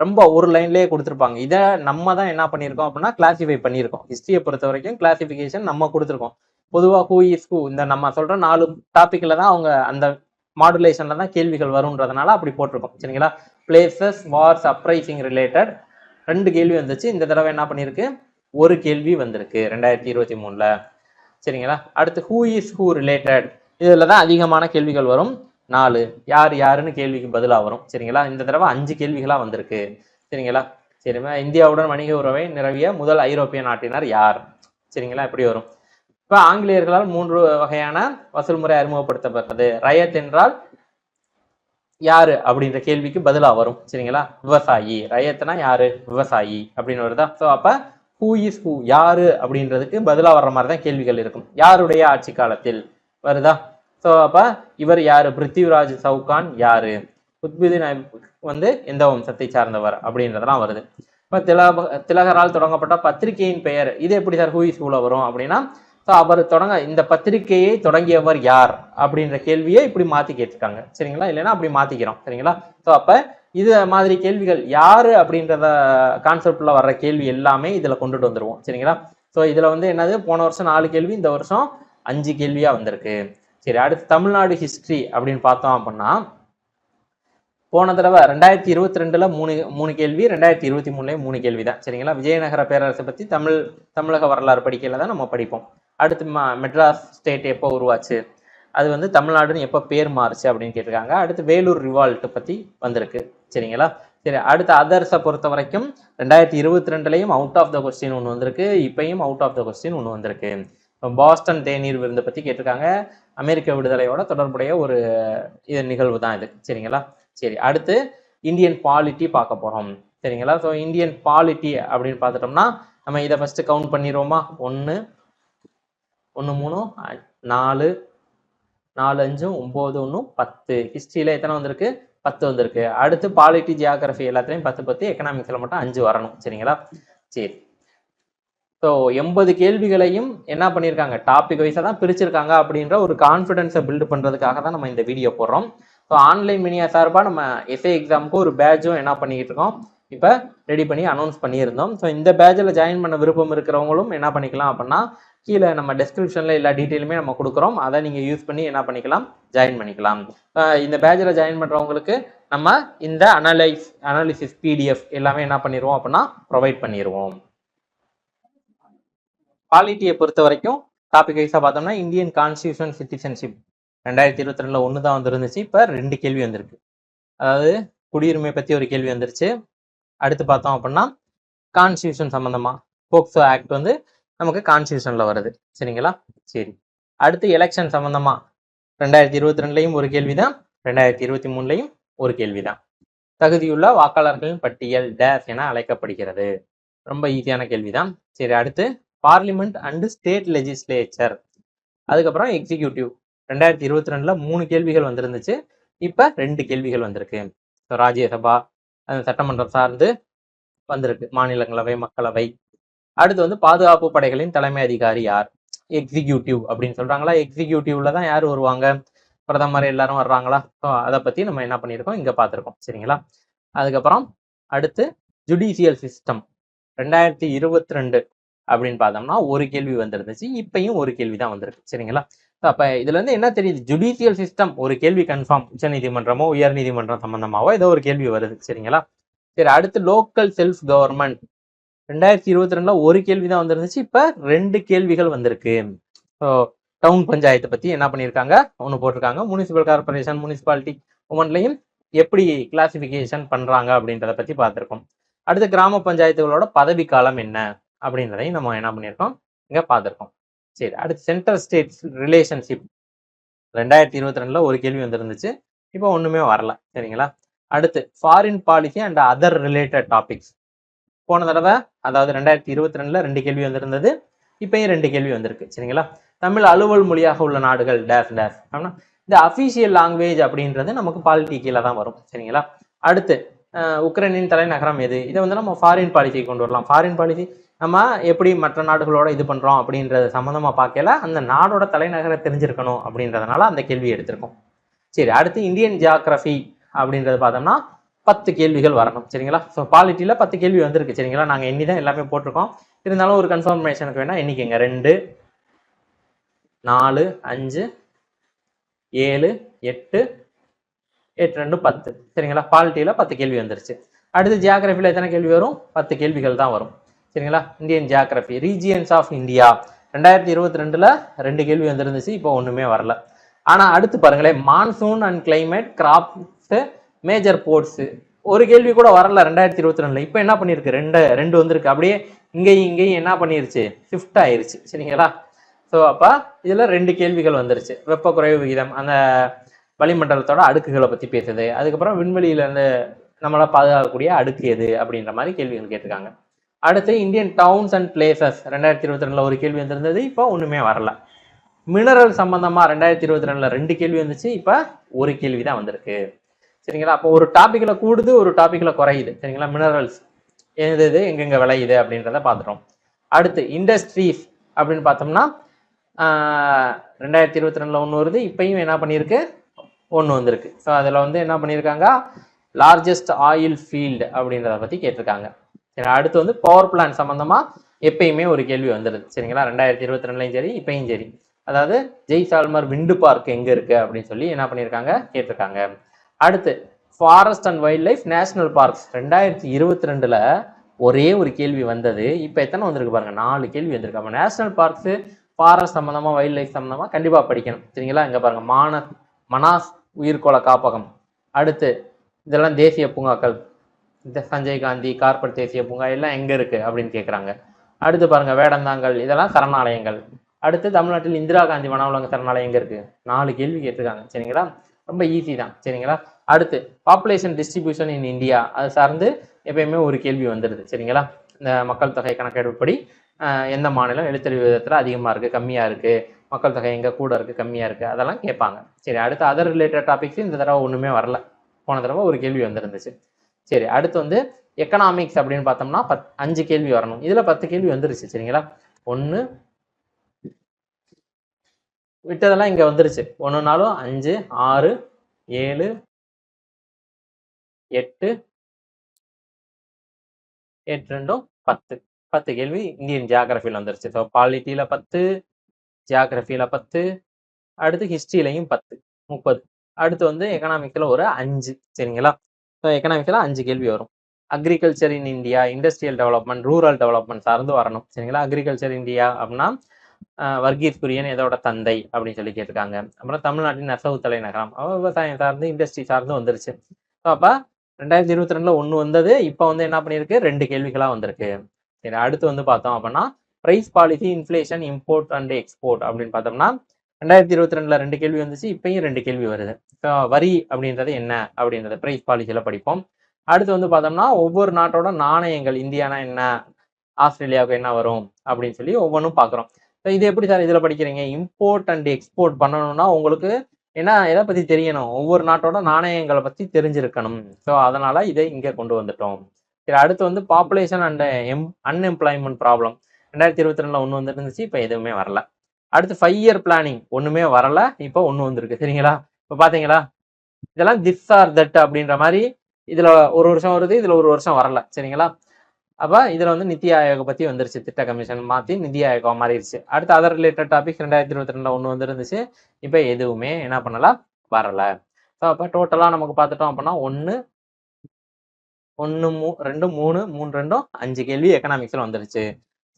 ரொம்ப ஒரு லைன்லேயே கொடுத்துருப்பாங்க. இதை நம்ம தான் என்ன பண்ணியிருக்கோம் அப்படின்னா கிளாசிஃபை பண்ணியிருக்கோம். ஹிஸ்டரியை பொறுத்த வரைக்கும் கிளாசிஃபிகேஷன் நம்ம கொடுத்துருக்கோம். பொதுவாக ஹூ இஸ் ஹூ இந்த நம்ம சொல்கிற நாலு டாப்பிக்கில் தான் அவங்க அந்த மாடுலேஷன்ல தான் கேள்விகள் வரும்ன்றதுனால அப்படி போட்டிருக்கோம் சரிங்களா? பிளேசஸ் வார்ஸ் அப்ரைசிங் ரிலேட்டட் ரெண்டு கேள்வி வந்துச்சு. இந்த தடவை என்ன பண்ணியிருக்கு? ஒரு கேள்வி வந்திருக்கு ரெண்டாயிரத்தி இருபத்தி மூணுல. சரிங்களா? அடுத்து ஹூ இஸ் ஹூ ரிலேட்டட் இதில் தான் அதிகமான கேள்விகள் வரும். நாலு. யார் யாருன்னு கேள்விக்கு பதிலாக வரும். சரிங்களா? இந்த தடவை அஞ்சு கேள்விகளாக வந்திருக்கு. சரிங்களா? சரிமா இந்தியாவுடன் வணிக உறவை நிறுவிய முதல் ஐரோப்பிய நாட்டினர் யார்? சரிங்களா? இப்படி வரும். இப்போ ஆங்கிலேயர்களால் மூன்று வகையான வசூல் முறை அறிமுகப்படுத்தப்பட்டது. ரயத் என்றால் யாரு? அப்படின்ற கேள்விக்கு பதிலா வரும். சரிங்களா? விவசாயி. ரயத்னா யாரு? விவசாயி அப்படின்னு வருதா ஸோ அப்போ ஹூ இஸ் ஹூ யாரு? அப்படின்றதுக்கு பதிலா வர்ற மாதிரி தான் கேள்விகள் இருக்கும். யாருடைய ஆட்சி காலத்தில்? வருதா? ஸோ அப்போ இவர் யாரு? பிருத்திவிராஜ் சவுகான் யாரு? குத்புதீன் வந்து எந்த வம்சத்தை சார்ந்தவர் அப்படின்றதெல்லாம் வருது. இப்போ திலக திலகரால் தொடங்கப்பட்ட பத்திரிகையின் பெயர். இது எப்படி சார்? ஹூ இஸ் ஹூல வரும் அப்படின்னா ஸோ அவர் தொடங்க இந்த பத்திரிகையை தொடங்கியவர் யார்? அப்படின்ற கேள்வியை இப்படி மாற்றி கேட்டிருக்காங்க. சரிங்களா? இல்லைன்னா அப்படி மாற்றிக்கிறோம் சரிங்களா? ஸோ அப்போ இது மாதிரி கேள்விகள் யார் அப்படின்றத கான்செப்டில் வர்ற கேள்வி எல்லாமே இதில் கொண்டுட்டு வந்துடுவோம் சரிங்களா? ஸோ இதில் வந்து என்னது? போன வருஷம் நாலு கேள்வி இந்த வருஷம் அஞ்சு கேள்வியாக வந்திருக்கு. சரி அடுத்து தமிழ்நாடு ஹிஸ்ட்ரி அப்படின்னு பார்த்தோம் அப்படின்னா போன தடவை ரெண்டாயிரத்தி இருபத்தி ரெண்டுல மூணு மூணு கேள்வி ரெண்டாயிரத்தி இருபத்தி மூணுலேயும் மூணு கேள்வி தான் சரிங்களா? விஜயநகர பேரரசை பற்றி தமிழ் தமிழக வரலாறு படிக்கையில் தான் நம்ம படிப்போம். அடுத்து ம- மெட்ராஸ் ஸ்டேட் எப்போ உருவாச்சு? அது வந்து தமிழ்நாடுன்னு எப்போ பேர் மாறுச்சு அப்படின்னு கேட்டிருக்காங்க. அடுத்து வேலூர் ரிவால்ட் பற்றி வந்திருக்கு. சரிங்களா? சரி அடுத்து அதர்ஸை பொறுத்த வரைக்கும் ரெண்டாயிரத்தி இருபத்தி ரெண்டுலையும் அவுட் ஆஃப் த கொஸ்டின் ஒன்று வந்திருக்கு. இப்பயும் அவுட் ஆஃப் த கொஸ்டின் ஒன்று வந்திருக்கு. இப்போ பாஸ்டன் தேநீர் விருந்தை பற்றி கேட்டிருக்காங்க. அமெரிக்க விடுதலையோட தொடர்புடைய ஒரு இது நிகழ்வு தான் இது. சரிங்களா? சரி அடுத்து இந்தியன் பாலிட்டி பார்க்க போகிறோம் சரிங்களா? ஸோ இந்தியன் பாலிட்டி அப்படின்னு பார்த்துட்டோம்னா நம்ம இதை ஃபஸ்ட்டு கவுண்ட் பண்ணிடுவோமா? ஒன்று ஒன்று மூணு நாலு நாலு அஞ்சும் ஒம்பது ஒன்றும் பத்து. ஹிஸ்ட்ரியில் எத்தனை வந்திருக்கு? பத்து வந்திருக்கு. அடுத்து பாலிட்டி ஜியாகிரஃபி எல்லாத்துலேயும் பத்து பத்து எக்கனாமிக்ஸில் மட்டும் அஞ்சு வரணும். சரிங்களா? சரி. ஸோ எண்பது கேள்விகளையும் என்ன பண்ணியிருக்காங்க டாபிக் வைஸாக தான் பிரிச்சிருக்காங்க அப்படின்ற ஒரு கான்ஃபிடென்ஸை பில்டு பண்ணுறதுக்காக தான் நம்ம இந்த வீடியோ போடுறோம். ஸோ ஆன்லைன் மினியா சார்பாக நம்ம எஸ்ஏ எக்ஸாமுக்கு ஒரு பேட்சும் என்ன பண்ணிக்கிட்டு இருக்கோம்? இப்போ ரெடி பண்ணி அனௌன்ஸ் பண்ணியிருந்தோம். ஸோ இந்த பேட்சில் ஜாயின் பண்ண விருப்பம் இருக்கிறவங்களும் என்ன பண்ணிக்கலாம் அப்படின்னா கீழே நம்ம டெஸ்கிரிப்ஷனில் எல்லா டீட்டெயிலுமே நம்ம கொடுக்குறோம். அதை நீங்கள் யூஸ் பண்ணி என்ன பண்ணிக்கலாம்? ஜாயின் பண்ணிக்கலாம். இந்த பேஜில் ஜாயின் பண்ணுறவங்களுக்கு நம்ம இந்த அனலைஸ் அனாலிசிஸ் பிடிஎஃப் எல்லாமே என்ன பண்ணிடுவோம் அப்படின்னா ப்ரொவைட் பண்ணிடுவோம் குவாலிட்டியை பொறுத்த வரைக்கும் டாபிக் வைஸாக பார்த்தோம்னா இந்தியன் கான்ஸ்டியூஷன் சிட்டிசன்ஷிப் ரெண்டாயிரத்தி இருபத்தி ரெண்டுல ஒன்று தான் வந்துருந்துச்சு. இப்போ ரெண்டு கேள்வி வந்திருக்கு. அதாவது குடியுரிமை பற்றி ஒரு கேள்வி வந்துருச்சு. அடுத்து பார்த்தோம் அப்படின்னா கான்ஸ்டியூஷன் சம்மந்தமா போக்சோ ஆக்ட் வந்து நமக்கு கான்ஸ்டியூஷனில் வருது. சரிங்களா? சரி. அடுத்து எலெக்ஷன் சம்மந்தமாக ரெண்டாயிரத்தி இருபத்தி ரெண்டுலையும் ஒரு கேள்வி தான் ரெண்டாயிரத்தி இருபத்தி மூணுலையும் ஒரு கேள்விதான். தகுதியுள்ள வாக்காளர்களின் பட்டியல் டேஸ் என அழைக்கப்படுகிறது. ரொம்ப ஈஸியான கேள்விதான். சரி அடுத்து பார்லிமெண்ட் அண்டு ஸ்டேட் லெஜிஸ்லேச்சர் அதுக்கப்புறம் எக்ஸிக்யூட்டிவ் ரெண்டாயிரத்தி இருபத்தி ரெண்டில் மூணு கேள்விகள் வந்திருந்துச்சு. இப்போ ரெண்டு கேள்விகள் வந்திருக்கு. ஸோ ராஜ்யசபா அந்த சட்டமன்றம் சார்ந்து வந்திருக்கு. மாநிலங்களவை மக்களவை. அடுத்து வந்து பாதுகாப்பு படைகளின் தலைமை அதிகாரி யார்? எக்ஸிக்யூட்டிவ் அப்படின்னு சொல்றாங்களா? எக்ஸிக்யூட்டிவ்ல தான் யார் வருவாங்க? பிரதமர் எல்லாரும் வர்றாங்களா? அதை பத்தி நம்ம என்ன பண்ணியிருக்கோம்? இங்க பார்த்துருக்கோம். சரிங்களா? அதுக்கப்புறம் அடுத்து ஜுடிஷியல் சிஸ்டம் ரெண்டாயிரத்தி இருபத்தி ரெண்டு அப்படின்னு பார்த்தோம்னா ஒரு கேள்வி வந்திருந்துச்சு. இப்பயும் ஒரு கேள்வி தான் வந்திருக்கு. சரிங்களா? அப்ப இதுல இருந்து என்ன தெரியுது? ஜுடிஷியல் சிஸ்டம் ஒரு கேள்வி கன்ஃபார்ம் உச்ச நீதிமன்றமோ உயர் நீதிமன்றம் சம்பந்தமாவோ ஏதோ ஒரு கேள்வி வருது. சரிங்களா? சரி அடுத்து லோக்கல் செல்ஃப் கவர்மெண்ட் ரெண்டாயிரத்தி இருபத்தி ரெண்டுல ஒரு கேள்வி தான் வந்திருந்துச்சு. இப்ப ரெண்டு கேள்விகள் வந்திருக்கு. டவுன் பஞ்சாயத்தை பத்தி என்ன பண்ணியிருக்காங்க? ஒன்று போட்டிருக்காங்க. முனிசிபல் கார்பரேஷன் முனிசிபாலிட்டி ஒவ்வொன்றிலையும் எப்படி கிளாசிஃபிகேஷன் பண்றாங்க அப்படின்றத பத்தி பார்த்துருக்கோம். அடுத்து கிராம பஞ்சாயத்துகளோட பதவி காலம் என்ன அப்படின்றதையும் நம்ம என்ன பண்ணியிருக்கோம்? இங்க பார்த்துருக்கோம். சரி அடுத்து சென்ட்ரல் ஸ்டேட்ஸ் ரிலேஷன்ஷிப் ரெண்டாயிரத்தி இருபத்தி ரெண்டுல ஒரு கேள்வி வந்திருந்துச்சு. இப்போ ஒண்ணுமே வரல. சரிங்களா? அடுத்து foreign policy and other related topics போன தடவை அதாவது ரெண்டாயிரத்தி இருபத்தி ரெண்டுல ரெண்டு கேள்வி வந்திருந்தது. இப்பயும் ரெண்டு கேள்வி வந்திருக்கு. சரிங்களா? தமிழ் அலுவல் மொழியாக உள்ள நாடுகள் டேஸ் டேஸ் அப்படின்னா இந்த அஃபீஷியல் லாங்குவேஜ் அப்படின்றது நமக்கு பாலிட்டி கீழே தான் வரும். சரிங்களா? அடுத்து உக்ரைனின் தலைநகரம் எது? இதை வந்து நம்ம ஃபாரின் பாலிசி கொண்டு வரலாம். ஃபாரின் பாலிசி நம்ம எப்படி மற்ற நாடுகளோட இது பண்றோம் அப்படின்றத சம்மந்தமா பார்க்கல. அந்த நாடோட தலைநகரை தெரிஞ்சிருக்கணும் அப்படின்றதுனால அந்த கேள்வி எடுத்திருக்கோம். சரி அடுத்து இந்தியன் ஜியாகிரபி அப்படின்றது பார்த்தோம்னா பத்து கேள்விகள் வரணும் சரிங்களா? ஸோ பாலிட்டியில் பத்து கேள்வி வந்திருக்கு சரிங்களா? நாங்கள் எண்ணி தான் எல்லாமே போட்டிருக்கோம். இருந்தாலும் ஒரு கன்ஃபர்மேஷனுக்கு வேணால் எண்ணிக்கங்க ரெண்டு நாலு அஞ்சு ஏழு எட்டு எட்டு ரெண்டு பத்து சரிங்களா? பாலிட்டியில பத்து கேள்வி வந்துருச்சு. அடுத்து ஜியாகிரஃபியில் எத்தனை கேள்வி வரும்? பத்து கேள்விகள் தான் வரும் சரிங்களா? Indian geography regions of India ரெண்டாயிரத்தி இருபத்தி ரெண்டில் ரெண்டு கேள்வி வந்துருந்துச்சு இப்போ ஒன்றுமே வரல. ஆனால் அடுத்து பாருங்களேன் monsoon and climate crops major ports ஒரு கேள்வி கூட வரல ரெண்டாயிரத்தி இருபத்தி ரெண்டில் இப்போ என்ன பண்ணியிருக்கு ரெண்டு ரெண்டு வந்திருக்கு. அப்படியே இங்கேயும் இங்கேயும் என்ன பண்ணிருச்சு? ஷிஃப்ட் ஆயிருச்சு. சரிங்களா? ஸோ அப்போ இதில் ரெண்டு கேள்விகள் வந்துருச்சு. வெப்ப குறைவு விகிதம் அந்த வளிமண்டலத்தோட அடுக்குகளை பற்றி பேசுது. அதுக்கப்புறம் விண்வெளியிலேருந்து நம்மளை பாதுகாக்கக்கூடிய அடுக்கு எது? அப்படின்ற மாதிரி கேள்விகள் கேட்டிருக்காங்க. அடுத்து இந்தியன் டவுன்ஸ் அண்ட் பிளேசஸ் ரெண்டாயிரத்தி இருபத்தி ரெண்டுல ஒரு கேள்வி வந்திருந்தது. இப்போ ஒன்றுமே வரல. மினரல் சம்பந்தமாக ரெண்டாயிரத்தி இருபத்தி ரெண்டுல ரெண்டு கேள்வி வந்துச்சு. இப்போ ஒரு கேள்வி தான் வந்திருக்கு. சரிங்களா? அப்போ ஒரு டாப்பிக்கில் கூடுது ஒரு டாப்பிக்கில் குறையுது. சரிங்களா? மினரல்ஸ் எது எது எங்கெங்கே விளையுது? அப்படின்றத பார்த்துட்டோம். அடுத்து இண்டஸ்ட்ரீஸ் அப்படின்னு பார்த்தோம்னா ரெண்டாயிரத்தி இருபத்தி ரெண்டில் ஒன்று வருது. இப்பயும் என்ன பண்ணியிருக்கு? ஒன்று வந்திருக்கு. ஸோ அதில் வந்து என்ன பண்ணியிருக்காங்க? லார்ஜஸ்ட் ஆயில் ஃபீல்டு அப்படின்றத பற்றி கேட்டிருக்காங்க. சரி அடுத்து வந்து பவர் பிளான்ட் சம்மந்தமாக எப்பயுமே ஒரு கேள்வி வந்துடுது சரிங்களா? ரெண்டாயிரத்தி இருபத்தி ரெண்டுலையும் சரி இப்பையும் சரி. அதாவது ஜெய்சால்மர் விண்டு பார்க் எங்கே இருக்குது அப்படின்னு சொல்லி என்ன பண்ணியிருக்காங்க? கேட்டிருக்காங்க. அடுத்து forest and wildlife national parks ரெண்டாயிரத்தி இருபத்தி ரெண்டில் ஒரே ஒரு கேள்வி வந்தது. இப்போ எத்தனை வந்திருக்கு பாருங்க? நாலு கேள்வி வந்திருக்கு. அப்போ நேஷனல் பார்க்ஸ் ஃபாரஸ்ட் சம்மந்தமாக வைல்ட் லைஃப் சம்மந்தமாக கண்டிப்பாக படிக்கணும். சரிங்களா? இங்கே பாருங்க மான மனாஸ் உயிர்கோள காப்பகம். அடுத்து இதெல்லாம் தேசிய பூங்காக்கள். இந்த சஞ்சய் காந்தி கார்பரேட் தேசிய பூங்கா எல்லாம் எங்கே இருக்குது அப்படின்னு கேட்குறாங்க அடுத்து பாருங்க வேடந்தாங்கல் இதெல்லாம் சரணாலயங்கள். அடுத்து தமிழ்நாட்டில் இந்திரா காந்தி வனவிலங்கு சரணாலயம் எங்கே இருக்குது நாலு கேள்வி கேட்டிருக்காங்க. சரிங்களா? ரொம்ப ஈஸி தான் சரிங்களா? அடுத்து பாப்புலேஷன் டிஸ்ட்ரிபியூஷன் இன் இந்தியா அது சார்ந்து எப்பயுமே ஒரு கேள்வி வந்துடுது சரிங்களா? இந்த மக்கள் தொகை கணக்கெடுப்படி எந்த மாநிலம் எழுத்தறிவு விதத்தில் அதிகமாக இருக்குது கம்மியாக இருக்குது மக்கள் தொகை எங்கே கூட இருக்குது கம்மியாக இருக்குது அதெல்லாம் கேட்பாங்க. சரி அடுத்து அதர் ரிலேட்டட் டாபிக்ஸ் இந்த தடவை ஒன்றுமே வரல. போன தடவை ஒரு கேள்வி வந்திருந்துச்சு. சரி அடுத்து வந்து எக்கனாமிக்ஸ் அப்படின்னு பார்த்தோம்னா பத் அஞ்சு கேள்வி வரணும். இதில் பத்து கேள்வி வந்துருச்சு சரிங்களா? ஒன்று விட்டதெல்லாம் இங்க வந்துருச்சு. ஒன்றுனாலும் அஞ்சு ஆறு ஏழு எட்டு எட்டு ரெண்டும் பத்து. பத்து கேள்வி இந்தியன் ஜியாகிரபியில் வந்துருச்சு. ஸோ பாலிட்டியில் பத்து ஜியாகிரபியில் பத்து அடுத்து ஹிஸ்ட்ரியிலையும் பத்து முப்பது. அடுத்து வந்து எக்கனாமிக்கில் ஒரு அஞ்சு. சரிங்களா? ஸோ எக்கனாமிக்கில் அஞ்சு கேள்வி வரும். Agriculture in India industrial development rural development சார்ந்து வரணும். சரிங்களா? அக்ரிகல்ச்சர் இந்தியா அப்படின்னா வர்கீஸ் குரியன் இதோட தந்தை அப்படின்னு சொல்லி கேட்டிருக்காங்க. அப்புறம் தமிழ்நாட்டின் நெசவு தலைநகரம். அவ விவசாயம் சார்ந்து இண்டஸ்ட்ரி சார்ந்து வந்துருச்சு. ஸோ அப்போ ரெண்டாயிரத்தி இருபத்தி ரெண்டுல ஒன்று வந்தது இப்போ வந்து என்ன பண்ணியிருக்கு? ரெண்டு கேள்விகளாக வந்திருக்கு. சரி அடுத்து வந்து பார்த்தோம் அப்படின்னா price policy inflation import and export அப்படின்னு பார்த்தோம்னா ரெண்டாயிரத்தி இருபத்தி ரெண்டுல ரெண்டு கேள்வி வந்துச்சு இப்பயும் ரெண்டு கேள்வி வருது. ஸோ வரி அப்படின்றது என்ன அப்படின்றது ப்ரைஸ் பாலிசியில் படிப்போம். அடுத்து வந்து பார்த்தோம்னா ஒவ்வொரு நாட்டோட நாணயங்கள் இந்தியானா என்ன ஆஸ்திரேலியாவுக்கு என்ன வரும் அப்படின்னு சொல்லி ஒவ்வொன்றும் பார்க்குறோம். இது எப்படி சார் இதில் படிக்கிறீங்க? இம்போர்ட் அண்ட் எக்ஸ்போர்ட் பண்ணணும்னா உங்களுக்கு என்ன எதை பற்றி தெரியணும்? ஒவ்வொரு நாட்டோட நாணயங்களை பற்றி தெரிஞ்சிருக்கணும். ஸோ அதனால இதை இங்கே கொண்டு வந்துட்டோம். சரி அடுத்து வந்து population and um unemployment problem ரெண்டாயிரத்தி இருபத்தி ரெண்டில் ஒன்று வந்துருந்துச்சு இப்போ எதுவுமே வரல. அடுத்து ஃபைவ் இயர் பிளானிங் ஒன்றுமே வரல இப்போ ஒன்று வந்திருக்கு. சரிங்களா? இப்போ பார்த்தீங்களா இதெல்லாம் திஸ் ஆர் தட் அப்படின்ற மாதிரி இதில் ஒரு வருஷம் வருது இதில் ஒரு வருஷம் வரல. சரிங்களா? அப்போ இதில் வந்து நித்தி ஆயோக பற்றி வந்துருச்சு திட்ட கமிஷன் மாற்றி நிதி ஆயோகம் மாறிடுச்சு. அடுத்து அதர் ரிலேட்டட் டாபிக் ரெண்டாயிரத்தி இருபத்தி ரெண்டில் ஒன்று வந்துருந்துச்சு. இப்போ எதுவுமே என்ன பண்ணலாம் வரலை. ஸோ அப்போ டோட்டலாக நமக்கு பார்த்துட்டோம் அப்படின்னா ஒன்று ஒன்று மூ ரெண்டு மூணு மூணு ரெண்டும் அஞ்சு கேள்வி எக்கனாமிக்ஸில் வந்துருச்சு.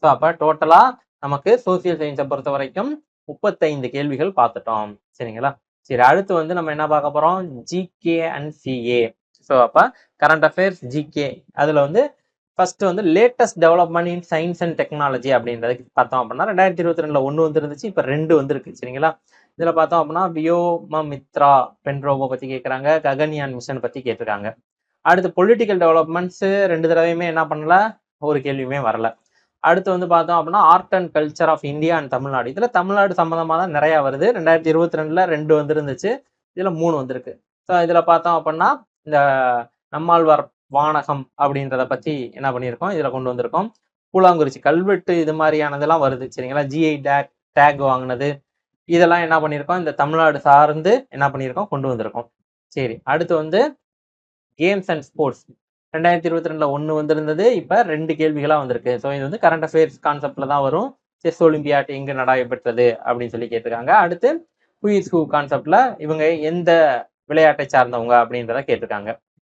ஸோ அப்போ டோட்டலாக நமக்கு சோசியல் சயின்ஸை பொறுத்த வரைக்கும் முப்பத்தைந்து கேள்விகள் பார்த்துட்டோம் சரிங்களா? சரி அடுத்து வந்து நம்ம என்ன பார்க்க போகிறோம் ஜிகே அண்ட் சிஏ ஸோ அப்போ கரண்ட் அஃபேர்ஸ் ஜிகே அதில் வந்து ஃபர்ஸ்ட் வந்து latest development in science and technology அப்படின்றதுக்கு பார்த்தோம் அப்படின்னா ரெண்டாயிரத்தி இருபத்தி ரெண்டுல ஒன்று வந்துருந்துச்சு இப்போ ரெண்டு வந்துருக்கு சரிங்களா? இதில் பார்த்தோம் அப்படின்னா வியோம மித்ரா பென்ரோபோ பற்றி கேட்குறாங்க ககன்யான் மிஷன் பற்றி கேட்டிருக்காங்க. அடுத்து பொலிட்டிக்கல் டெவலப்மெண்ட்ஸு ரெண்டு தடவையுமே என்ன பண்ணல? ஒரு கேள்வியுமே வரல. அடுத்து வந்து பார்த்தோம் அப்படின்னா art and culture of India and Tamil Nadu இதில் தமிழ்நாடு சம்மந்தமாக தான் நிறையா வருது. ரெண்டாயிரத்தி இருபத்தி ரெண்டில் ரெண்டு வந்துருந்துச்சு இதில் மூணு வந்திருக்கு. ஸோ இதில் பார்த்தோம் அப்படின்னா இந்த நம்மாழ்வார் வானகம் அப்படின்றத பற்றி என்ன பண்ணியிருக்கோம்? இதில் கொண்டு வந்திருக்கோம். கூழாங்குறிச்சி கல்வெட்டு இது மாதிரியானதெல்லாம் வருது சரிங்களா? ஜிஐ டேக் டேக் வாங்கினது. இதெல்லாம் என்ன பண்ணியிருக்கோம்? இந்த தமிழ்நாடு சார்ந்து என்ன பண்ணியிருக்கோம்? கொண்டு வந்திருக்கோம். சரி அடுத்து வந்து கேம்ஸ் அண்ட் ஸ்போர்ட்ஸ் ரெண்டாயிரத்தி இருபத்தி ரெண்டில் ஒன்று வந்திருந்தது இப்போ ரெண்டு கேள்விகளாக வந்திருக்கு. ஸோ இது வந்து கரண்ட் அஃபேர்ஸ் கான்செப்டில் தான் வரும். செஸ் ஒலிம்பியாட் எங்கே நடைபெற்றது அப்படின்னு சொல்லி கேட்டிருக்காங்க. அடுத்து குயிஸ் ஹூ கான்செப்டில் இவங்க எந்த விளையாட்டை சார்ந்தவங்க அப்படின்றத கேட்டிருக்காங்க.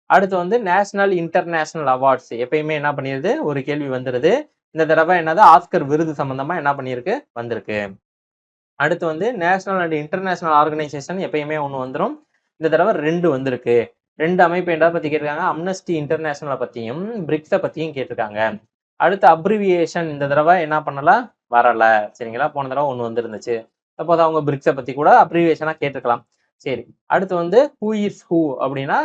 அடுத்து வந்து நேஷனல் இன்டர்நேஷனல் அவார்ட்ஸ் எப்பயுமே என்ன பண்ணிருது? ஒரு கேள்வி வந்துருது. இந்த தடவை என்னது? ஆஸ்கர் விருது சம்பந்தமா என்ன பண்ணியிருக்கு? வந்திருக்கு. அடுத்து வந்து நேஷனல் அண்ட் இன்டர்நேஷனல் ஆர்கனைசேஷன் எப்பயுமே ஒன்று வந்துடும் இந்த தடவை ரெண்டு வந்திருக்கு. ரெண்டு அமைப்பு என்ன பத்தி கேட்டிருக்காங்க? அம்னஸ்டி இன்டர்நேஷனலை பத்தியும் பிரிக்ஸை பத்தியும் கேட்டிருக்காங்க. அடுத்து அப்ரிவியேஷன் இந்த தடவை என்ன பண்ணல? வரல. சரிங்களா? போன தடவை ஒன்று வந்துருந்துச்சு. அப்போது அவங்க பிரிக்ஸை பத்தி கூட அப்ரிவியேஷனாக கேட்டிருக்கலாம். சரி. அடுத்து வந்து ஹூ இஸ் ஹூ அப்படின்னா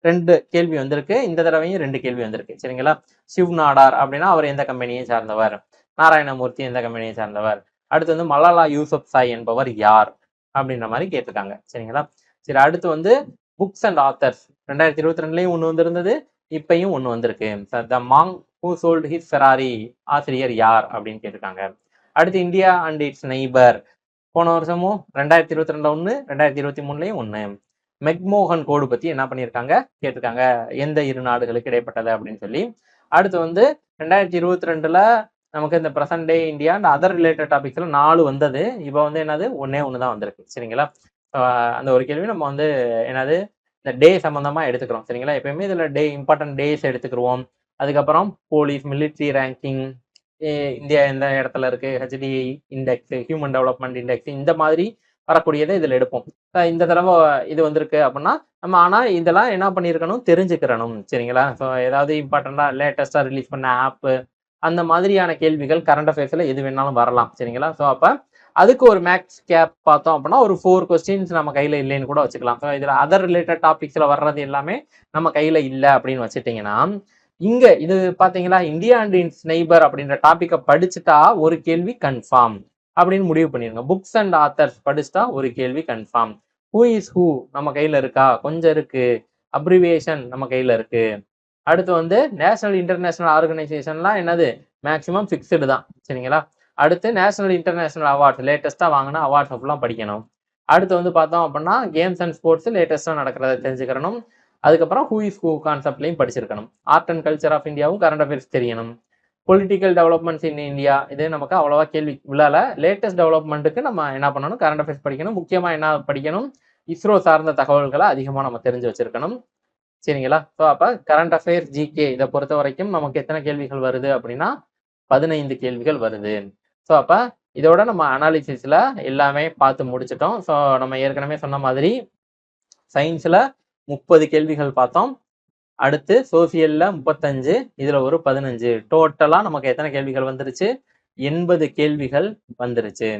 ரெண்டு கேள்வி வந்திருக்கு. இந்த தடவையும் ரெண்டு கேள்வி வந்திருக்கு. சரிங்களா? சிவ் நாடார் அப்படின்னா அவர் எந்த கம்பெனியை சார்ந்தவர்? நாராயணமூர்த்தி எந்த கம்பெனியை சார்ந்தவர்? அடுத்து வந்து மலாலா யூசப் சாய் என்பவர் யார்? அப்படின்ற மாதிரி கேட்டிருக்காங்க. சரிங்களா? சரி அடுத்து வந்து புக்ஸ் அண்ட் ஆத்தர்ஸ். ரெண்டாயிரத்தி இருபத்தி ரெண்டுலேயும் ஒன்று வந்திருந்தது. இப்பையும் ஒன்று வந்திருக்கு. The monk who sold his Ferrari ஆசிரியர் யார்? அப்படின்னு கேட்டிருக்காங்க. அடுத்து இந்தியா அண்ட் இட்ஸ் நெய்பர். போன வருஷமும் ரெண்டாயிரத்தி இருபத்தி ரெண்டுல ஒன்று ரெண்டாயிரத்தி இருபத்தி மூணுலேயும் ஒன்று மெக்மோகன் கோடு பத்தி என்ன பண்ணியிருக்காங்க? கேட்டிருக்காங்க. எந்த இரு நாடுகளுக்கு இடைப்பட்டது அப்படின்னு சொல்லி. அடுத்து வந்து ரெண்டாயிரத்தி இருபத்தி ரெண்டுல நமக்கு இந்த present day India and other related டாபிக்ஸ்ல நாலு வந்தது. இப்போ வந்து என்னது? ஒன்னே ஒன்று தான் வந்திருக்கு. சரிங்களா? அந்த ஒரு கேள்வி நம்ம வந்து என்னது? இந்த டே சம்பந்தமா எடுத்துக்கிறோம். சரிங்களா? எப்பயுமே இதுல டே இம்பார்ட்டன்ட் டேஸ் எடுத்துக்கிருவோம். அதுக்கப்புறம் போலீஸ் மிலிட்ரி ரேங்கிங் இந்தியா எந்த இடத்துல இருக்கு? HDI index human development index இந்த மாதிரி வரக்கூடியதை இதில் எடுப்போம். இந்த தடவை இது வந்திருக்கு அப்படின்னா நம்ம ஆனால் இதெல்லாம் என்ன பண்ணியிருக்கணும்? தெரிஞ்சுக்கிறணும். சரிங்களா? ஸோ ஏதாவது இம்பார்ட்டண்ட்டாக லேட்டஸ்ட்டாக ரிலீஸ் பண்ண ஆப்பு அந்த மாதிரியான கேள்விகள் கரண்ட் அஃபேர்ஸில் எது வேணாலும் வரலாம். சரிங்களா? ஸோ அப்போ அதுக்கு ஒரு மேக்ஸ் கேப் பார்த்தோம் அப்படின்னா ஒரு ஃபோர் கொஸ்டின்ஸ் நம்ம கையில் இல்லைன்னு கூட வச்சுக்கலாம். ஸோ இதில் அதர் ரிலேட்டட் டாபிக்ஸில் வர்றது எல்லாமே நம்ம கையில் இல்லை அப்படின்னு வச்சுட்டிங்கன்னா இங்க இது பார்த்தீங்களா? இந்தியா அண்ட் இன்ஸ் நெய்பர் அப்படின்ற டாப்பிக்கை படிச்சுட்டா ஒரு கேள்வி கன்ஃபார்ம் அப்படின்னு முடிவு பண்ணிருங்க. புக்ஸ் அண்ட் ஆத்தர்ஸ் படிச்சுட்டா ஒரு கேள்வி கன்ஃபார்ம் ஹூ இஸ் ஹூ நம்ம கையில இருக்கா? கொஞ்சம் இருக்கு. அப்ரிவியேஷன் நம்ம கையில இருக்கு. அடுத்து வந்து நேஷனல் இன்டர்நேஷனல் ஆர்கனைசேஷன்லாம் என்னது? மேக்ஸிமம் ஃபிக்ஸ்டு தான். சரிங்களா? அடுத்து நேஷனல் இன்டர்நேஷனல் அவார்ட்ஸ் லேட்டஸ்ட்டாக வாங்கின அவார்ட்ஸ் ஃபுல்லாக படிக்கணும். அடுத்து வந்து பார்த்தோம் அப்படின்னா கேம்ஸ் அண்ட் ஸ்போர்ட்ஸ் லேட்டஸ்ட்டாக நடக்கிறத தெரிஞ்சுக்கணும். அதுக்கப்புறம் ஹூ இஸ் ஹூ கான்செப்ட்லையும் படிச்சிருக்கணும். ஆர்ட் அண்ட் கல்ச்சர் ஆஃப் இந்தியாவும் கரண்ட் அஃபேர்ஸ் தெரியணும். பொலிட்டிக்கல் டெவலப்மெண்ட்ஸ் இன் இந்தியா இது நமக்கு அவ்வளோவா கேள்வி விழால. லேட்டஸ்ட் டெவலப்மெண்ட்டுக்கு நம்ம என்ன பண்ணணும்? கரண்ட் அஃபேர்ஸ் படிக்கணும். முக்கியமாக என்ன படிக்கணும்? இஸ்ரோ சார்ந்த தகவல்களை அதிகமாக நம்ம தெரிஞ்சு வச்சிருக்கணும். சரிங்களா? ஸோ அப்போ கரண்ட் அஃபேர்ஸ் ஜிகே இதை பொறுத்த வரைக்கும் நமக்கு எத்தனை கேள்விகள் வருது அப்படின்னா பதினைந்து கேள்விகள் வருது. ஸோ அப்போ இதோட நம்ம அனாலிசிஸில் எல்லாமே பார்த்து முடிச்சிட்டோம். ஸோ நம்ம ஏற்கனவே சொன்ன மாதிரி சயின்ஸில் முப்பது கேள்விகள் பார்த்தோம். அடுத்து சோசியல்ல முப்பத்தஞ்சு இதுல ஒரு பதினஞ்சு. டோட்டலா நமக்கு எத்தனை கேள்விகள் வந்துருச்சு? எண்பது கேள்விகள் வந்துருச்சு.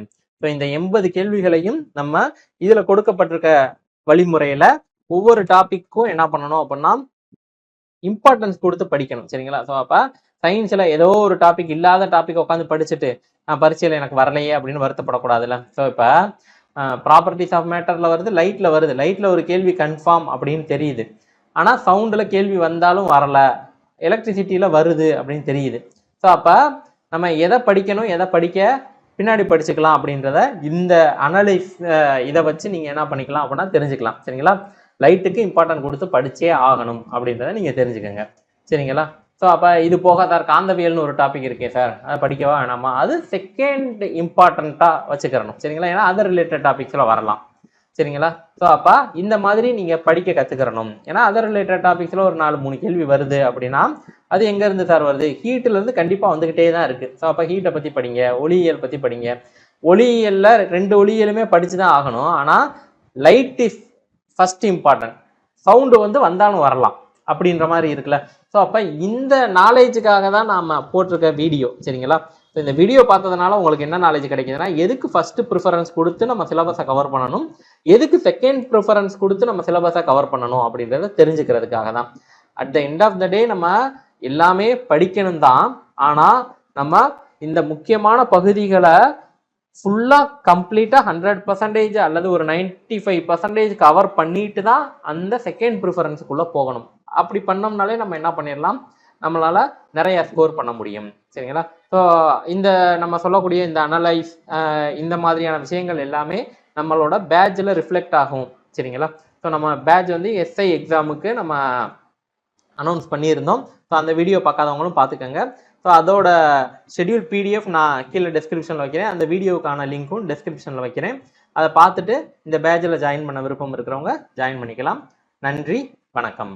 ஸோ இந்த எண்பது கேள்விகளையும் நம்ம இதுல கொடுக்கப்பட்டிருக்க வழிமுறையில ஒவ்வொரு டாபிக்கும் என்ன பண்ணணும் அப்படின்னா இம்பார்ட்டன்ஸ் கொடுத்து படிக்கணும். சரிங்களா? ஸோ அப்ப சயின்ஸ்ல ஏதோ ஒரு டாபிக் இல்லாத டாபிக் உட்காந்து படிச்சுட்டு நான் பரீட்சையில் எனக்கு வரலையே அப்படின்னு வருத்தப்படக்கூடாதுல்ல. ஸோ இப்போ ப்ராப்பர்ட்டிஸ் ஆஃப் மேட்டர்ல வருது லைட்ல வருது. லைட்ல ஒரு கேள்வி கன்ஃபார்ம் அப்படின்னு தெரியுது. ஆனால் சவுண்டில் கேள்வி வந்தாலும் வரலை. எலக்ட்ரிசிட்டியில் வருது அப்படின்னு தெரியுது. ஸோ அப்போ நம்ம எதை படிக்கணும் எதை படிக்க பின்னாடி படிச்சுக்கலாம் அப்படின்றத இந்த அனலைஸ் இதை வச்சு நீங்கள் என்ன பண்ணிக்கலாம் அப்படின்னா தெரிஞ்சுக்கலாம். சரிங்களா? லைட்டுக்கு இம்பார்ட்டன்ட் கொடுத்து படித்தே ஆகணும் அப்படின்றத நீங்கள் தெரிஞ்சுக்கோங்க. சரிங்களா? ஸோ அப்போ இது போக சார் காந்தவியல்னு ஒரு டாபிக் இருக்கே சார் அதை படிக்கவா வேணாமா? அது செகண்ட் இம்பார்ட்டண்ட்டாக வச்சுக்கிறணும். சரிங்களா? ஏன்னா அதர் ரிலேட்டட் டாபிக்ஸில் வரலாம். சரிங்களா? ஸோ அப்போ இந்த மாதிரி நீங்கள் படிக்க கற்றுக்கிறணும் ஏன்னா அதர் ரிலேட்டட் டாபிக்ஸில் ஒரு நாலு மூணு கேள்வி வருது அப்படின்னா அது எங்கேருந்து சார் வருது? ஹீட்டிலேருந்து கண்டிப்பாக வந்துக்கிட்டே தான் இருக்குது ஸோ அப்போ ஹீட்டை பற்றி படிங்க ஒளியியல் பற்றி படிங்க. ஒளியியலில் ரெண்டு ஒளியியலுமே படித்து தான் ஆகணும். ஆனால் light is first important sound வந்து வந்தாலும் வரலாம் அப்படின்ற மாதிரி இருக்குல்ல. ஸோ அப்போ இந்த நாலேஜுக்காக தான் நாம் போட்டிருக்க வீடியோ சரிங்களா? இந்த வீடியோ பார்த்ததுனால உங்களுக்கு என்ன நாலேஜ் கிடைக்குதுன்னா எதுக்கு ஃபர்ஸ்ட் ப்ரிஃபரன்ஸ் கொடுத்து நம்ம சிலபஸை கவர் பண்ணணும்? எதுக்கு செகண்ட் ப்ரிஃபரன்ஸ் கொடுத்து நம்ம சிலபஸை கவர் பண்ணணும் அப்படின்றத தெரிஞ்சுக்கிறதுக்காக தான். At the end of the day நம்ம எல்லாமே படிக்கணும் தான். ஆனால் நம்ம இந்த முக்கியமான பகுதிகளை ஃபுல்லாக கம்ப்ளீட்டாக ஹண்ட்ரட் பர்சன்டேஜ் அல்லது ஒரு நைன்டி ஃபைவ் பர்சன்டேஜ் கவர் பண்ணிட்டு தான் அந்த செகண்ட் ப்ரிஃபரன்ஸுக்குள்ளே போகணும். அப்படி பண்ணோம்னாலே நம்ம என்ன பண்ணிடலாம் நம்மளால நிறைய ஸ்கோர் பண்ண முடியும். சரிங்களா? ஸோ இந்த நம்ம சொல்லக்கூடிய இந்த அனலைஸ் இந்த மாதிரியான விஷயங்கள் எல்லாமே நம்மளோட பேட்சில் ரிஃப்ளெக்ட் ஆகும். சரிங்களா? ஸோ நம்ம பேட்ச் வந்து எஸ்ஐ எக்ஸாமுக்கு நம்ம அனௌன்ஸ் பண்ணியிருந்தோம். ஸோ அந்த வீடியோ பார்க்காதவங்களும் பார்த்துக்கோங்க. ஸோ அதோட ஷெடியூல் பிடிஎஃப் நான் கீழே டெஸ்கிரிப்ஷனில் வைக்கிறேன். அந்த வீடியோவுக்கான லிங்க்கும் டெஸ்கிரிப்ஷனில் வைக்கிறேன். அதை பார்த்துட்டு இந்த பேட்சில் ஜாயின் பண்ண விருப்பம் இருக்கிறவங்க ஜாயின் பண்ணிக்கலாம். நன்றி வணக்கம்.